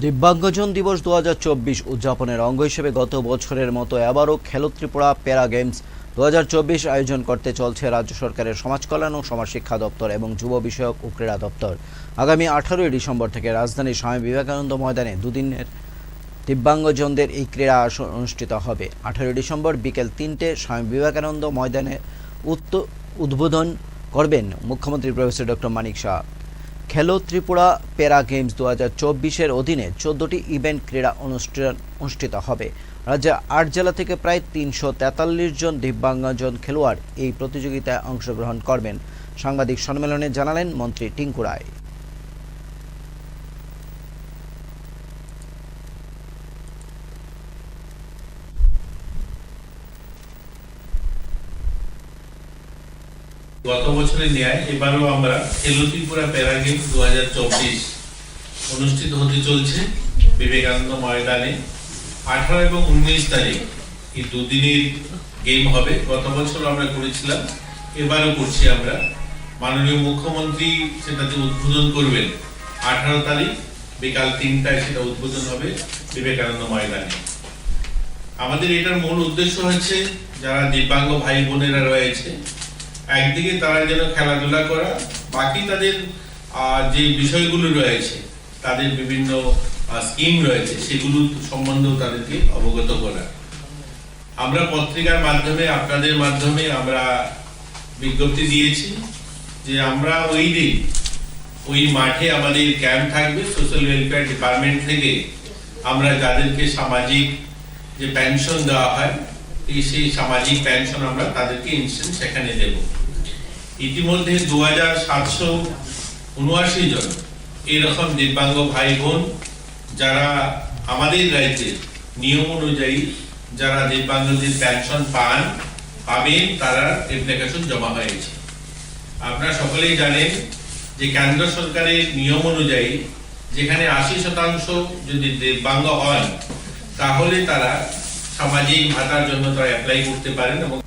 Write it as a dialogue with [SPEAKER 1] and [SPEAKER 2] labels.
[SPEAKER 1] দিব্যাঙ্গজন দিবস দু উদযাপনের অঙ্গ হিসেবে গত বছরের মতো এবারও খেলো ত্রিপুরা প্যারা গেমস দু হাজার চব্বিশ আয়োজন করতে চলছে রাজ্য সরকারের সমাজ কল্যাণ ও সমাজ শিক্ষা দপ্তর এবং যুব বিষয়ক ও ক্রীড়া দপ্তর। আগামী আঠারোই ডিসেম্বর থেকে রাজধানীর স্বামী বিবেকানন্দ ময়দানে দুদিনের দিব্যাঙ্গজনদের এই ক্রীড়া অনুষ্ঠিত হবে। আঠারোই ডিসেম্বর বিকেল তিনটে স্বামী বিবেকানন্দ ময়দানে উদ্বোধন করবেন মুখ্যমন্ত্রী প্রফেসর ডক্টর মানিক শাহ। খেলো ত্রিপুরা প্যারা গেমস দু হাজার চব্বিশের অধীনে চোদ্দটি ইভেন্ট ক্রীড়া অনুষ্ঠান অনুষ্ঠিত হবে। রাজ্যে আট জেলা থেকে প্রায় তিনশো তেতাল্লিশ জন দিব্যাঙ্গজন খেলোয়াড় এই প্রতিযোগিতায় অংশগ্রহণ করবেন। সাংবাদিক সম্মেলনে জানালেন মন্ত্রী টিঙ্কু রায়।
[SPEAKER 2] গত বছরের ন্যায় এবারও আমরা খেলো ত্রিপুরা প্যারা গেমস দুহাজার চব্বিশ অনুষ্ঠিত হতে চলছে বিবেকানন্দ ময়দানে। আঠারো এবং উনিশ তারিখ এই দুদিনের গেম হবে। গত বছর আমরা করেছিলাম, এবারও করছি আমরা। মাননীয় মুখ্যমন্ত্রী সেটাতে উদ্বোধন করবেন। আঠারো তারিখ, বিকাল তিনটায় সেটা উদ্বোধন হবে বিবেকানন্দ ময়দানে। আমাদের এটার মূল উদ্দেশ্য হচ্ছে, যারা দিব্যাঙ্গ ভাই বোনেরা রয়েছে একদিকে তারা যেন খেলাধুলা করা, বাকি তাদের যে বিষয়গুলো রয়েছে, তাদের বিভিন্ন স্কিম রয়েছে, সেগুলো সম্বন্ধেও তাদেরকে অবগত করা। আমরা পত্রিকার মাধ্যমে, আপনাদের মাধ্যমে আমরা বিজ্ঞপ্তি দিয়েছি যে আমরা ওই দিন, ওই মাঠে আমাদের ক্যাম্প থাকবে সোশ্যাল ওয়েলফেয়ার ডিপার্টমেন্ট থেকে আমরা যাদেরকে সামাজিক যে পেনশন দেওয়া হয় সেই সামাজিক পেনশন আমরা তাদেরকে ইনস্ট্যান্ট সেখানে দেব। ইতিমধ্যে দু হাজার সাতশো উনআশি জন এরকম দিব্যাঙ্গ ভাই বোন যারা আমাদের রাজ্যের নিয়ম অনুযায়ী যারা দিব্যাঙ্গদের পেনশন পান, পাবেন, তারা অ্যাপ্লিকেশন জমা হয়েছে। আপনারা সকলেই জানেন যে কেন্দ্র সরকারের নিয়ম অনুযায়ী যেখানে আশি শতাংশ যদি দিব্যাঙ্গ হয়, তাহলে তারা সামাজিক ভাতার জন্য তারা অ্যাপ্লাই করতে পারেন এবং